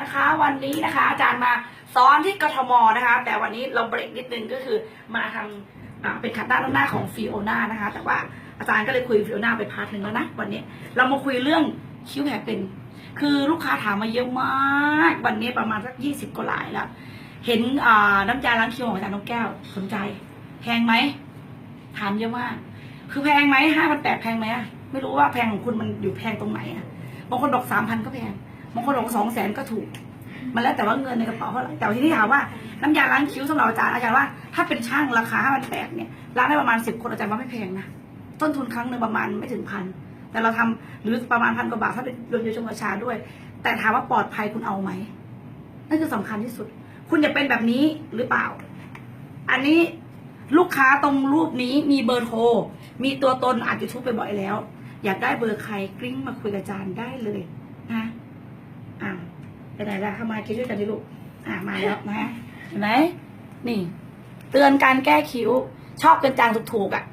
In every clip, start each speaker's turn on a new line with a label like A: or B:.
A: นะคะ วันนี้นะคะ อาจารย์มาสอนที่กทมนะคะ แต่วันนี้เราเบรกนิดนึงก็คือมาทำเป็นขัดหน้าด้านหน้าของฟิโอนานะคะ แต่ว่าอาจารย์ก็เลยคุยฟิโอนาไปพาร์ทหนึ่งแล้วนะวันนี้เรามาคุยเรื่องคิ้วแผลเป็น คือลูกค้าถามมาเยอะมาก วันนี้ประมาณสักยี่สิบกว่าลายแล้วเห็นน้ำยาล้างคิ้วของอาจารย์นกแก้วสนใจ แพงไหมถามเยอะมาก คือแพงไหมห้าพันแปดแพงไหมไม่รู้ว่าแพงของคุณมันอยู่แพงตรงไหนอะบางคนบอกสามพันก็แพง บางคนบอกสองแสนก็ถูก มันแล้วแต่ว่าเงินในกระเป๋าเท่าไหร่แต่ที่นี่ถามว่าน้ำยาล้างคิ้วสำหรับอาจารย์อาจารย์ว่าถ้าเป็นช่างราคาห้าพันแปดเนี่ยล้างได้ประมาณสิบคนอาจารย์ว่าไม่แพงนะต้นทุนครั้งหนึ่งประมาณไม่ถึงพันแต่เราทำหรือประมาณพันกว่าบาทถ้าเป็นโรงเรียนชมประชาด้วย แต่ถามว่าปลอดภัยคุณเอาไหมนั่นคือสำคัญที่สุด คุณจะเป็นแบบนี้หรือเปล่า อันนี้ลูกค้าตรงรูปนี้มีเบอร์โทร มีตัวตนอาจจะทุบไปบ่อยแล้ว อยากได้เบอร์ใครกริ้งมาคุยกับอาจารย์ได้เลยนะ ไปไหนล่ะเข้ามาคิดด้วยกันดิลูกอ่ามาแล้วนะเห็นไหมนี่ เตือนการแก้คิ้ว ชอบกันจางถูกๆอะ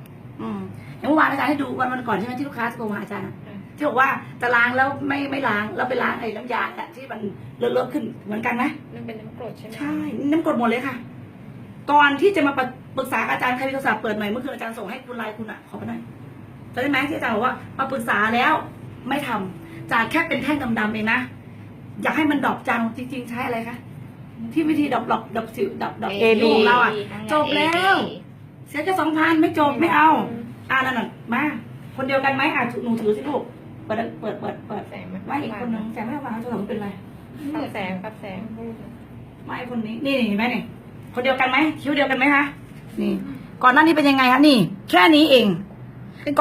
A: อืมอย่างเมื่อวานอาจารย์ให้ดูวันวันก่อนใช่ไหมที่ลูกค้าโทรมาหาอาจารย์อะที่บอกว่าจะล้างแล้วไม่ไม่ล้างแล้วไปล้างไอ้น้ำยาเนี่ยที่มันเลอะๆขึ้นเหมือนกันไหม
B: มันเป็นน้ำกรดใช่ไหม
A: ใช่นี่น้ำกรดหมดเลยค่ะก่อนที่จะมาปรึกษากับอาจารย์ใครมีโทรศัพท์เปิดหน่อยเมื่อคืนอาจารย์ส่งให้คุณไลน์คุณอะขอไปหน่อยจำได้ไหมที่อาจารย์บอกว่ามาปรึกษาแล้วไม่ทำจากแค่เป็นแท่งดำๆเองนะ อยากให้มันดอกจังจริง ๆ ใช้อะไรคะที่วิธีดอกดอกดอกสิวดอกดอก
B: เอ
A: คิ้วของเราอะจบแล้ว เสียแค่สองพันไม่จบไม่เอาอ่านั่นน่ะมา คนเดียวกันไหมอะหนูถือสิลูกเปิดเปิดเปิดเปิด
B: แสงมัน
A: ว่าอีกคนนึงแต่ไม่วางโทรศัพท์มันเป็นไร
B: ปรับแสงปรับแสง
A: ไม่คนนี้นี่เห็นไหมเนี่ยคนเดียวกันไหมคิ้วเดียวกันไหมคะนี่ ก่อนหน้านี้เป็นยังไงคะนี่ แค่นี้เอง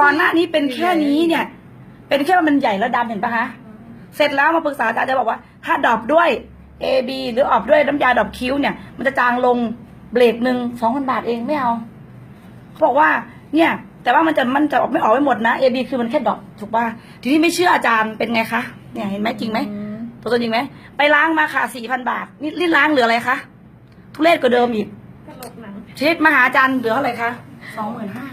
A: ก่อนหน้านี้เป็นแค่นี้เนี่ย เป็นแค่ว่ามันใหญ่แล้วดำเห็นปะคะ เสร็จแล้วมาปรึกษาอาจารย์จะบอกว่า ถ้าดรอปด้วย A B หรือออกด้วยน้ำยาดรอปคิ้วเนี่ย มันจะจางลงเบรกหนึ่งสองพันบาทเองไม่เอาเขาบอกว่าเนี่ยแต่ว่ามันจะมันจะออกไม่ออกไม่หมดนะ A B คือมันแค่ดรอปถูกป่ะทีนี้ไม่เชื่ออาจารย์เป็นไงคะเนี่ยเห็นไหมจริงไหมตัวตนจริงไหมไปล้างมาค่ะสี่พันบาท นี่รีดล้างเหลืออะไรคะทุเรศกว่าเดิมอีก
B: ก็ลบหนัง
A: เช็ดมาหาอาจารย์เหลือเท่าไหร่คะสองหมื่นห้า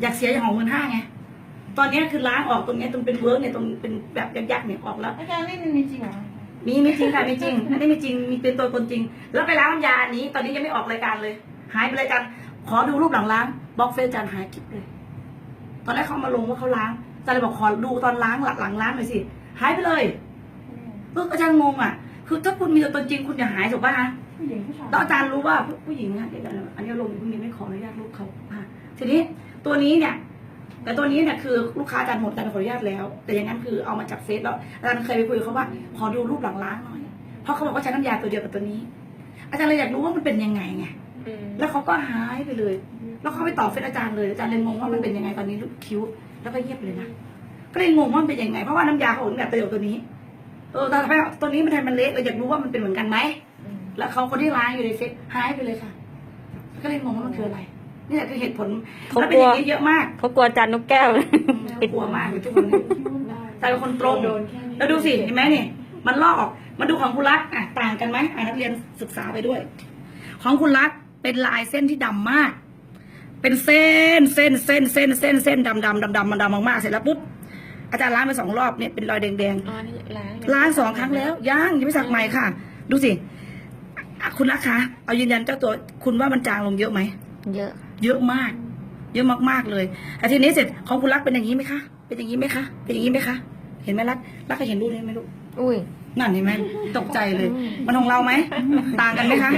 A: อยากเสียอย่างของหมื่นห้าไง ตอนนี้คือล้างออกตรงเนี้ยตรงเป็นเวิร์กเนี่ยตรงเป็นแบบยักษ์ๆเนี่ยออกแล้ว
B: อาจารย์นี่มันมีจริงเหรอ
A: มีมีจริงค่ะมีจริงอันนี้มีจริงมีเป็นตัวตนจริง แล้วไปล้างน้ำยาอันนี้ ตอนนี้ยังไม่ออกรายการเลย หายไปเลยอาจารย์ขอดูรูปหลังล้างบล็อกเฟซอาจารย์หายคลิปเลย ตอนแรกเขามาลงว่าเขาล้างอาจารย์เลยบอกขอดูตอนล้างหลังหลังล้างหน่อยสิหายไปเลยเอออาจารย์งงอะ คือถ้าคุณมีตัวตนจริงคุณอย่าหายถูกป่ะฮะ
B: ผู้หญิงผู้ชาย
A: แล้วอาจารย์รู้ว่าผู้ผู้หญิงอะเดี๋ยวก่อนอันนี้ลงพรุ่งนี้ไม่ขออนุญาตลูกเขาอะทีนี้ตัวนี้เนี่ย แต่ตัวนี้เนี่ยคือลูกค้าอาจารย์หมดอาจารย์ขออนุญาตแล้ว แต่อย่างนั้นคือเอามาจากเฟซแล้วอาจารย์เคยไปคุยกับเขาว่าขอดูรูปหลังล้างหน่อย เพราะเขาบอกว่าใช้น้ำยาตัวเดียวกับตัวนี้ อาจารย์เลยอยากรู้ว่ามันเป็นยังไงไง
B: อืม
A: แล้วเขาก็หายไปเลย แล้วเขาไปตอบเฟซอาจารย์เลยอาจารย์เลยงงว่ามันเป็นยังไงตอนนี้ลูกคิ้ว แล้วก็เงียบไปเลยนะก็เลยงงว่ามันเป็นยังไงเพราะว่าน้ำยาเขาบอกแบบตัวเดียวตัวนี้เออแต่ทำไมตัวนี้มันทำไมมันเละเราอยากรู้ว่ามันเป็นเหมือนกันไหม
B: อืม
A: แล้วเขาคนที่ล้างอยู่ในเฟซหายไปเลยค่ะ ก็เลยงงว่ามันคืออะไร นี่แหละคือเหตุผล
C: เขา
A: แล้ว
C: ก
A: เป็น
C: ลั
A: อ
C: ว
A: ย่างนี้เยอะมาก
C: เขากลัวอาจารย์นกแก้ว
A: กลัวมากเลยทุกคนนี้แต่เป็นคนตรง
B: โดนแค่นี้
A: แล้วดูสิเห็นไหมเนี่ยมันลอกออกมาดูของคุณรักอะต่างกันไหมอะนักเรียนศึกษาไปด้วย ของคุณรักเป็นลายเส้นที่ดำมาก เป็นเส้นเส้นเส้นเส้นเส้นเส้นดำดำดำดำมันดำมากๆเสร็จแล้วปุ๊บอาจารย์ล้างไปสองรอบเนี่ยเป็นรอยแดง
B: อ๋อนี่ล้าง
A: ๆล้างสองครั้งแล้วยังยังไม่สักใหม่ค่ะ ดูสิอะคุณรักคะเอายืนยันเจ้าตัวคุณว่ามันจางลงเยอะไหม
C: เยอะ
A: เยอะมาก เยอะมากๆเลยแต่ทีนี้เสร็จของคุณรักเป็นอย่างนี้ไหมคะ เป็นอย่างนี้ไหมคะเป็นอย่างนี้ไหมคะ เห็นไหมรักรักเคยเห็นรูปนี้ไหมลูก
C: อุ้ย
A: นั่นเห็นไหมตกใจเลย มันของเราไหมต่างกันไหมคะ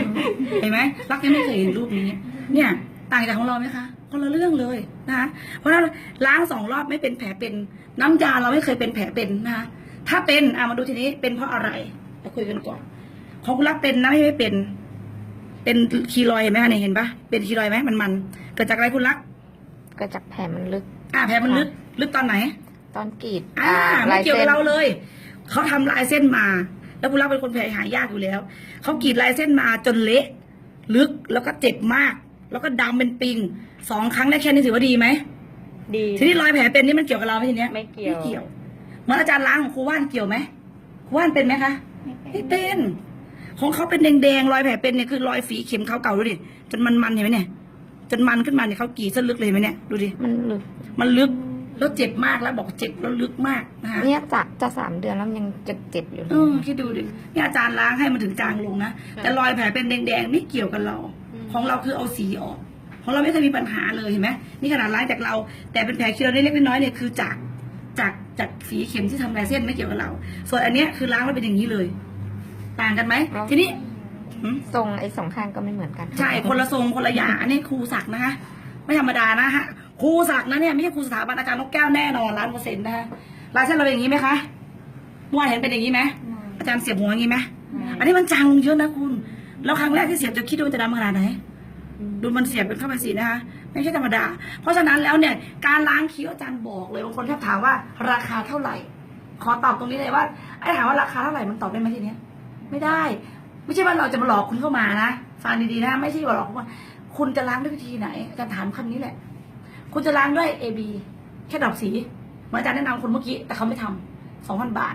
A: เห็นไหมรักยังไม่เคยเห็นรูปนี้ เนี่ย ต่างจากของเราไหมคะคนละเรื่องเลยนะคะเพราะฉะนั้นล้างสองรอบไม่เป็นแผลเป็น น้ำยาเราไม่เคยเป็นแผลเป็นนะคะถ้าเป็นอะมาดูทีนี้เป็นเพราะอะไรมาคุยกันก่อนของคุณรักเป็นนะไม่ไม่เป็น เป็นคีรอยด์เห็นไหมคะเนี่ยเห็นปะเป็นคีรอยด์ไหมมันมันๆเกิดจากอะไรคุณรัก
C: ก็จากแผลมันลึก
A: อ่าแผลมันลึก ลึกตอนไหน
C: ตอนกรีด
A: อ่าไม่
C: ลาย
A: เกี่ยวกับ
C: ส้น
A: เราเลย เขาทำลายเส้นมา แล้วคุณรักเป็นคนแผลหายากอยู่แล้ว เขากรีดลายเส้นมาจนเละ ลึกแล้วก็เจ็บมาก แล้วก็ดำเป็นปิงสองครั้งได้แค่นี้ถือว่าดีไหม
C: ดี
A: ทีนี้รอยแผลเป็นนี่มันเกี่ยวกับเราไหมทีเนี้ย
C: ไม่เกี่ยว
A: ไม่เกี่ยวเหมือนอาจารย์ล้างของครูว่านเกี่ยวไหมครูว่านเป็นไหมคะไม่เป็น ของเขาเป็นแดงๆรอยแผลเป็นเนี่ยคือรอยฝีเข็มเขาเก่าดูดิจนมันๆเห็นไหมเนี่ยจนมันขึ้นมาเนี่ยเขากรีดเส้นลึกเลยเห็นไหมเนี่ยดูดิ
C: มันลึก
A: มันลึกแล้วเจ็บมากแล้วบอกเจ็บแล้วลึกมากนะคะ
C: เนี่ยจะจะสามเดือนแล้วยังจะเจ็บอยู่เล
A: เอยอคิดดูดิเนี่ยอาจารย์ล้างให้มันถึงจางลงนะแต่รอยแผลเป็นแดงๆไม่เกี่ยวกับเรา ของเราคือเอาสีออก ของเราไม่เคยมีปัญหาเลยเห็นไหมนี่ขนาดล้างจากเรา แต่เป็นแผลเคี้ยวเล็กๆน้อยๆเนี่ยคือจากจากจากฝีเข็มที่ทำลายเส้นไม่เกี่ยวกับเรา ส่วนอันเนี้ยคือล้างแล้วเป็นอย่างนี้เลย ต่างกันไหมทีนี้หืม
C: ทรงไอ้สองข้างก็ไม่เหมือนกัน
A: ใช่คนละทรงคนละอย่างอันนี้ครูศักดิ์นะคะไม่ธรรมดานะฮะครูศักดิ์นะเนี่ยไม่ใช่ครูสถาบันอาจารย์นกแก้วแน่นอนล้านเปอร์เซ็นต์นะคะลายเส้นเราเป็นอย่างนี้ไหมคะเมื่อวานเห็นเป็นอย่างนี้ไหมอาจารย์เสียบหัวอย่างนี้ไหมอันนี้มันจางลงเยอะนะคุณ แล้วครั้งแรกที่เสียบจะคิดดูมันจะดำขนาดไหนดูมันเสียบเป็นเข้าไปสีนะคะไม่ใช่ธรรมดา เพราะฉะนั้นแล้วเนี่ยการล้างคิ้วอาจารย์บอกเลยบางคนชอบถามว่าราคาเท่าไหร่ ขอตอบตรงนี้เลยว่าไอ้ถามว่าราคาเท่าไหร่มันตอบได้ไหมทีเนี้ย ไม่ได้ ไม่ใช่ว่าเราจะมาหลอกคุณเข้ามานะฟังดีๆนะ ไม่ใช่ว่าหลอกคุณว่าคุณจะล้างด้วยวิธีไหนอาจารย์ถามคำนี้แหละ คุณจะล้างด้วย A B แค่ดอกสีเหมือนอาจารย์แนะนำคนเมื่อกี้แต่เขาไม่ทำสองพันบาท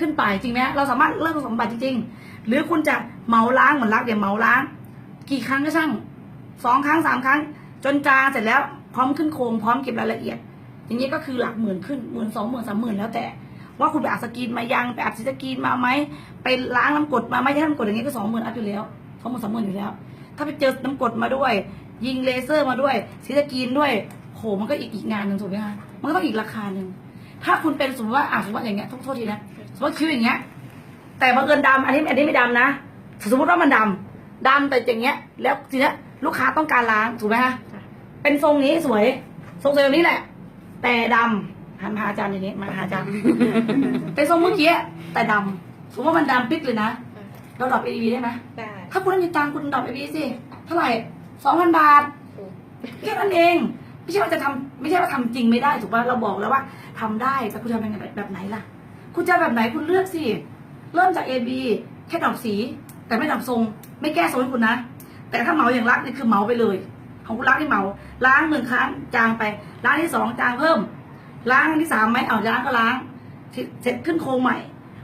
A: ขึ้นไปจริงไหมเราสามารถเริ่มสองพันบาทจริง ๆ หรือคุณจะเหมาล้างเหมือนรักเดี๋ยวเหมาล้าง กี่ครั้งก็ช่างสองครั้งสามครั้ง จนจางเสร็จแล้วพร้อมขึ้นโครงพร้อมเก็บรายละเอียด อย่างนี้ก็คือหลักหมื่นขึ้นหมื่นสองหมื่นสามหมื่นแล้วแต่ ว่าคุณไปอัดสกรีนมายังไปอัดซิสกรีนมาไหมไปล้างน้ำกรดมาไหมถ้าน้ำกรดอย่างนี้ก็สองหมื่นอัพอยู่แล้วสองหมื่นสามหมื่นอยู่แล้ว ถ้าไปเจอน้ำกรดมาด้วย ยิงเลเซอร์มาด้วยซิสกรีนด้วยโหมันก็อีกอีกงานหนึ่งถูกไหมคะมันก็ต้องอีกราคาหนึ่งถ้าคุณเป็นสมมติว่าอะสมมติว่าอย่างเงี้ยโทษทีนะสมมติคิ้วอย่างเงี้ย แต่บังเอิญดำอันนี้อันนี้ไม่ดำนะ สมมติว่ามันดำดำแต่อย่างเงี้ย แล้วทีเนี้ยลูกค้าต้องการล้างถูกไหมคะเป็นทรงนี้สวย ทรงสวยแบบนี้แหละ แต่ดำ หันมาหาอาจารย์อย่างนี้มาหาอาจารย์เป็นทรงเมื่อกี้แต่ดำสมมติว่ามันดำปิ๊กเลยนะ เราดรอปเอดีได้ไหม
B: ได้
A: ถ้าคุณไม่มีตังค์คุณดรอปเอดีสิ เท่าไหร่สองพันบาทแค่นั้นเอง ไม่ใช่ว่าจะทำไม่ใช่ว่าทำจริงไม่ได้ถูกป่ะเราบอกแล้วว่าทำได้แต่คุณจะทำยังไงแบบไหนล่ะ คุณจะแบบไหนคุณเลือกสิ เริ่มจาก A B แค่ดอกสี แต่ไม่ดอกทรง ไม่แก้ทรงให้คุณนะ แต่ถ้าเหมาอย่างรักนี่คือเหมาไปเลย ของคุณรักที่เหมาล้างหนึ่งครั้งจางไปล้างที่สองจางเพิ่ม ล้างครั้งที่สามไหมเอาล้างก็ล้างเสร็จขึ้นโครงใหม่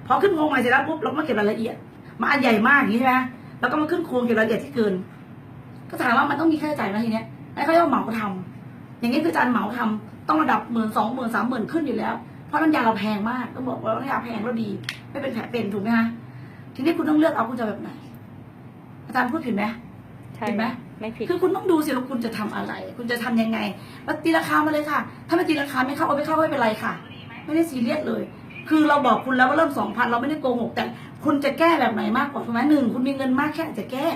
A: พอขึ้นโครงใหม่เสร็จแล้วปุ๊บเราก็มาเก็บรายละเอียดมาอันใหญ่มากอย่างนี้ใช่ไหมแล้วก็มาขึ้นโครงเก็บรายละเอียดที่เกิน ก็ถามว่ามันต้องมีค่าใช้จ่ายไหมทีเนี้ยไอ้เขาเรียกว่าเหมาทำอย่างนี้คืออาจารย์เหมาทำต้องระดับหมื่นสองหมื่นสามหมื่นขึ้นอยู่แล้ว เพราะน้ำยาเราแพงมากต้องบอกว่าน้ำยาแพงแล้วดี ไม่เป็นแผลเป็นถูกไหมคะทีนี้คุณต้องเลือกเอาคุณจะแบบไหนอาจารย์พูดผิดไหม
C: ใช่
A: เห็นไหม
C: ไม่ผิด
A: คือคุณต้องดูสิว่าคุณจะทำอะไร คุณจะทำยังไงแล้วตีราคามาเลยค่ะ ถ้าไม่ตีราคาไม่เข้าเอาไม่เข้าไม่เป็นไรค่ะ ไม่ได้ซีเรียสเลย คือเราบอกคุณแล้วว่าเริ่มสองพันเราไม่ได้โกหกแต่คุณจะแก้แบบไหนมากกว่าถูกไหมหนึ่งคุณมีเงินมากแค่ไหนจะแก้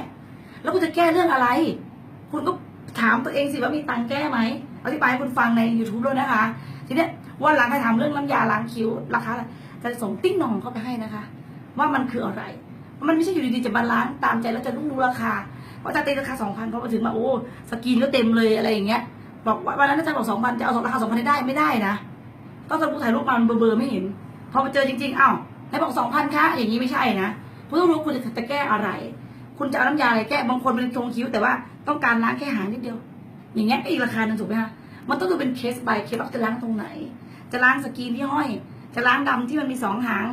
A: แล้วคุณจะแก้เรื่องอะไร คุณก็ถามตัวเองสิว่ามีตังค์แก้ไหมอธิบายให้คุณฟังใน YouTube ด้วยนะคะ ทีเนี้ยวันหลังใครถามเรื่องน้ำยาล้างคิ้วราคาจะส่งติ้งนองเข้าไปให้นะคะ ว่ามันคืออะไร มันไม่ใช่อยู่ดีๆจะมาล้างตามใจแล้วจะต้องรู้ราคา ว่าจะตีราคาสองพันพอมาถึงมาโอ้สกรีนก็เต็มเลยอะไรอย่างเงี้ย บอกว่าวันนั้นอาจารย์บอกสองพันจะเอาราคาสองพันได้ไม่ได้นะต้องสมมติถ่ายรูปมันเบลอๆไม่เห็น พอมาเจอจริงๆอ้าวไหนบอกสองพันคะอย่างนี้ไม่ใช่นะคุณต้องรู้คุณจะแก้อะไร คุณจะเอาน้ำยาอะไรแก้บางคนเป็นทรงคิ้วแต่ว่าต้องการล้างแค่หางนิดเดียว อย่างเงี้ยก็อีกราคาหนึ่งถูกไหมคะมันต้องดูเป็นเคส by เคสว่าจะล้างตรงไหน จะล้างสกรีนที่ห้อย จะล้างดำที่มันมีสองหาง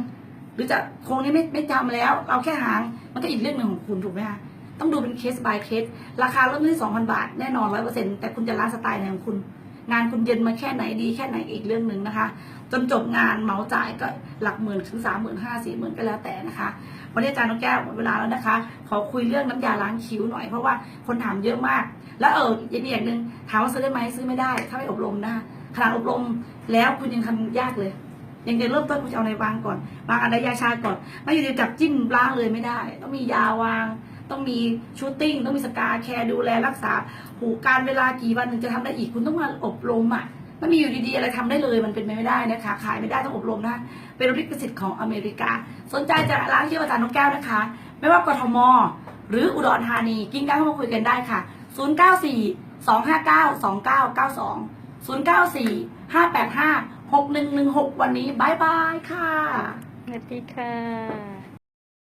A: หรือจะโครงนี้ไม่ไม่จำแล้ว เอาแค่หาง มันก็อีกเรื่องหนึ่งของคุณถูกไหมคะ ต้องดูเป็นเคส by เคส ราคาเริ่มที่สองพันบาท แน่นอนร้อยเปอร์เซ็นต์แต่คุณจะล้างสไตล์ไหนของคุณ งานคุณเย็นมาแค่ไหนดีแค่ไหนอีกเรื่องหนึ่งนะคะ จนจบงานเหมาจ่ายก็หลักหมื่นถึงสามหมื่นห้าสี่หมื่นก็แล้วแต่นะคะ วันนี้อาจารย์นกแก้วหมดเวลาแล้วนะคะ ขอคุยเรื่องน้ำยาล้างคิ้วหน่อยเพราะว่าคนถามเยอะมาก แล้วเอออย่างนี้อย่างหนึ่งถามว่าซื้อได้ไหมซื้อไม่ได้ ถ้าไม่อบรมนะคะขนาดอบรมแล้วคุณยังทำยากเลยยังจะเริ่มต้นคุณจะเอาในวางก่อนวางอันใดยาชาก่อนไม่อยู่ดีจับจิ้มล้างเลยไม่ได้ ต้องมียาวาง ต้องมีชูตติ้งต้องมีสกาแคร์ดูแลรักษา หูการเวลากี่วันถึงจะทำได้อีกคุณต้องมาอบรมอะไม่มีอยู่ดีๆอะไรทำได้เลยมันเป็นไปไม่ได้นะคะขายไม่ได้ต้องอบรมนะเป็นลิขสิทธิ์ของอเมริกา สนใจจะล้างเยี่ยวอาจารย์นกแก้วนะคะ ไม่ว่ากทม หรืออุดรธานีกิ้งก้าวเข้ามาคุยกันได้ค่ะ 094 259 2992 094 585 6116 วันนี้บายบายค่ะ
C: สวัสดีค่ะ